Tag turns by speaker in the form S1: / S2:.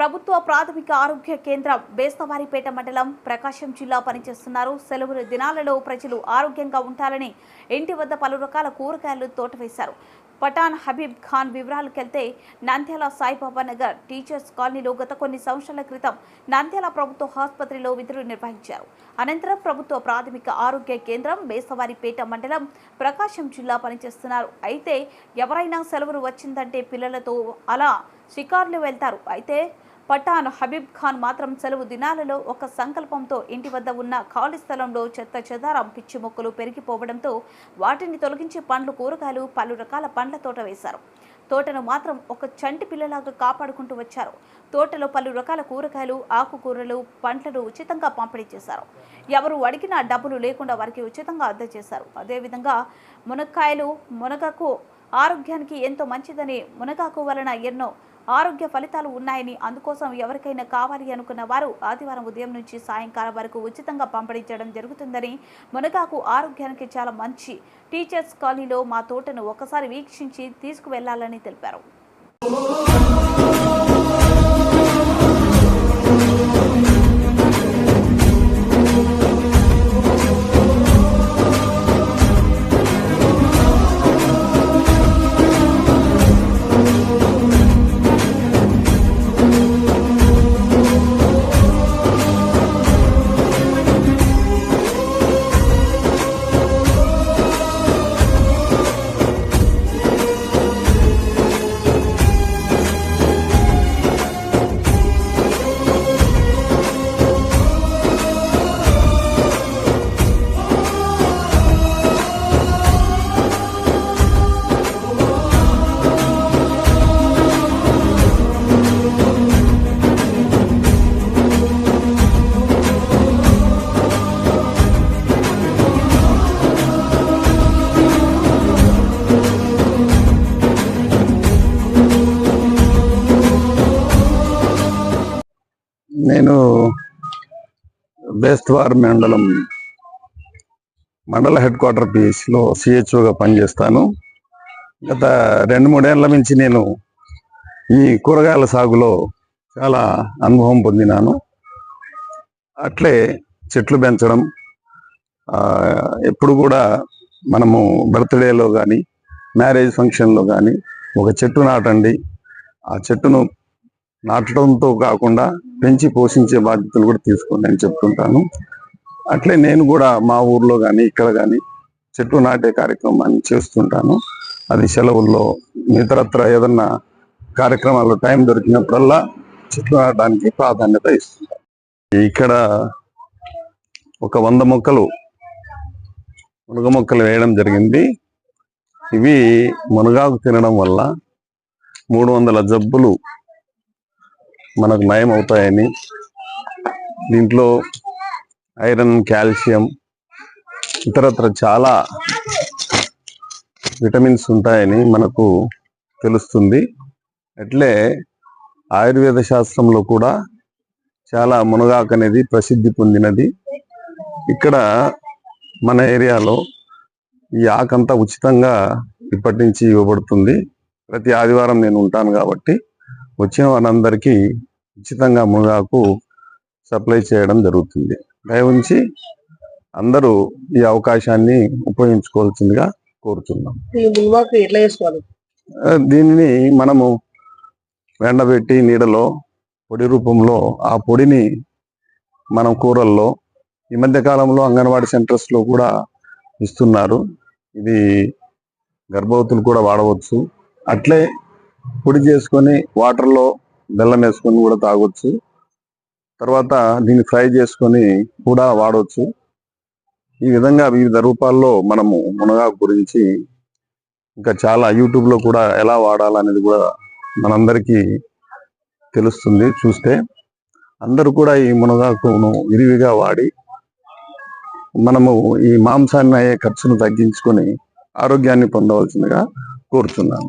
S1: ప్రభుత్వ ప్రాథమిక ఆరోగ్య కేంద్రం బేస్తవారిపేట మండలం ప్రకాశం జిల్లా పనిచేస్తున్నారు. సెలవుల దినాలలో ప్రజలు ఆరోగ్యంగా ఉంటారని ఇంటి వద్ద పలు రకాల కూరగాయలు తోటవేశారు. పఠాన్ హబీబ్ ఖాన్ వివరాలకెళ్తే నంద్యాల సాయిబాబా నగర్ టీచర్స్ కాలనీలో గత కొన్ని సంవత్సరాల క్రితం నంద్యాల ప్రభుత్వ ఆసుపత్రిలో విధులు నిర్వహించారు. అనంతరం ప్రభుత్వ ప్రాథమిక ఆరోగ్య కేంద్రం బేసవారిపేట మండలం ప్రకాశం జిల్లా పనిచేస్తున్నారు. అయితే ఎవరైనా సెలవులు వచ్చిందంటే పిల్లలతో అలా షికార్లు వెళ్తారు. అయితే పఠాన్ హబీబ్ ఖాన్ మాత్రం సెలవు దినాలలో ఒక సంకల్పంతో ఇంటి వద్ద ఉన్న ఖాళీ స్థలంలో చెత్త చెదారం పిచ్చి మొక్కలు పెరిగిపోవడంతో వాటిని తొలగించే పండ్లు కూరగాయలు పలు రకాల పండ్ల తోట వేశారు. తోటను మాత్రం ఒక చంటి పిల్లలాగా కాపాడుకుంటూ వచ్చారు. తోటలో పలు రకాల కూరగాయలు ఆకుకూరలు పంటలు ఉచితంగా పంపిణీ చేశారు. ఎవరు అడిగినా డబ్బులు లేకుండా వారికి ఉచితంగా అందజేశారు. అదేవిధంగా మునక్కాయలు మునగకు ఆరోగ్యానికి ఎంతో మంచిదని మునగాకు వలన ఎన్నో ఆరోగ్య ఫలితాలు ఉన్నాయని అందుకోసం ఎవరికైనా కావాలి అనుకున్న వారు ఆదివారం ఉదయం నుంచి సాయంకాలం వరకు ఉచితంగా పంపిణీ చేయడం జరుగుతుందని మునగాకు ఆరోగ్యానికి చాలా మంచి. టీచర్స్ కాలనీలో మా తోటను ఒకసారి వీక్షించి తీసుకువెళ్ళాలని తెలిపారు.
S2: నేను బేస్ట్వార్ మండలం మండల హెడ్ క్వార్టర్ పిఎస్లో సిహెచ్ఓగా పనిచేస్తాను. గత రెండు మూడేళ్ళ నుంచి నేను ఈ కూరగాయల సాగులో చాలా అనుభవం పొందినాను. అట్లే చెట్లు పెంచడం ఎప్పుడు కూడా మనము బర్త్డేలో కానీ మ్యారేజ్ ఫంక్షన్లో కానీ ఒక చెట్టు నాటండి. ఆ చెట్టును నాటడంతో కాకుండా పెంచి పోషించే బాధ్యతలు కూడా తీసుకోండి అని చెప్తుంటాను. అట్లే నేను కూడా మా ఊర్లో కానీ ఇక్కడ కానీ చెట్టు నాటే కార్యక్రమాన్ని చేస్తుంటాను. అది సెలవుల్లో ఇతరత్ర ఏదన్నా కార్యక్రమాల్లో టైం దొరికినప్పుడల్లా చెట్లు నాటడానికి ప్రాధాన్యత ఇస్తుంటాను. ఇక్కడ ఒక వంద మొక్కలు మునగ మొక్కలు వేయడం జరిగింది. ఇవి మునగాకు తినడం వల్ల మూడు వందల జబ్బులు మనకు నయం అవుతాయని. దీంట్లో ఐరన్ కాల్షియం ఇతరత్ర చాలా విటమిన్స్ ఉంటాయని మనకు తెలుస్తుంది. అట్లే ఆయుర్వేద శాస్త్రంలో కూడా చాలా మునగాకు అనేది ప్రసిద్ధి పొందినది. ఇక్కడ మన ఏరియాలో ఈ ఆకంతా ఉచితంగా ఇప్పటి నుంచి ఇవ్వబడుతుంది. ప్రతి ఆదివారం నేను ఉంటాను కాబట్టి వచ్చిన వారందరికీ ఉచితంగా మునగాకు సప్లై చేయడం జరుగుతుంది. దయవుంచి అందరూ ఈ అవకాశాన్ని ఉపయోగించుకోవాల్సిందిగా కోరుతున్నాం. దీనిని మనము ఎండబెట్టి నీడలో పొడి రూపంలో ఆ పొడిని మనం కూరల్లో ఈ మధ్య కాలంలో అంగన్వాడీ సెంటర్స్లో కూడా ఇస్తున్నారు. ఇది గర్భవతులు కూడా వాడవచ్చు. అట్లే పొడి చేసుకొని వాటర్లో బెల్లం వేసుకొని కూడా తాగొచ్చు. తర్వాత దీన్ని ఫ్రై చేసుకొని కూడా వాడవచ్చు ఈ విధంగా వివిధ రూపాల్లో మనము మునగాకు గురించి ఇంకా చాలా యూట్యూబ్లో కూడా ఎలా వాడాలనేది కూడా మనందరికీ తెలుస్తుంది చూస్తే. అందరూ కూడా ఈ మునగాకును విరివిగా వాడి మనము ఈ మాంసాన్ని అయ్యే ఖర్చును తగ్గించుకొని ఆరోగ్యాన్ని పొందవలసిందిగా కోరుతున్నాను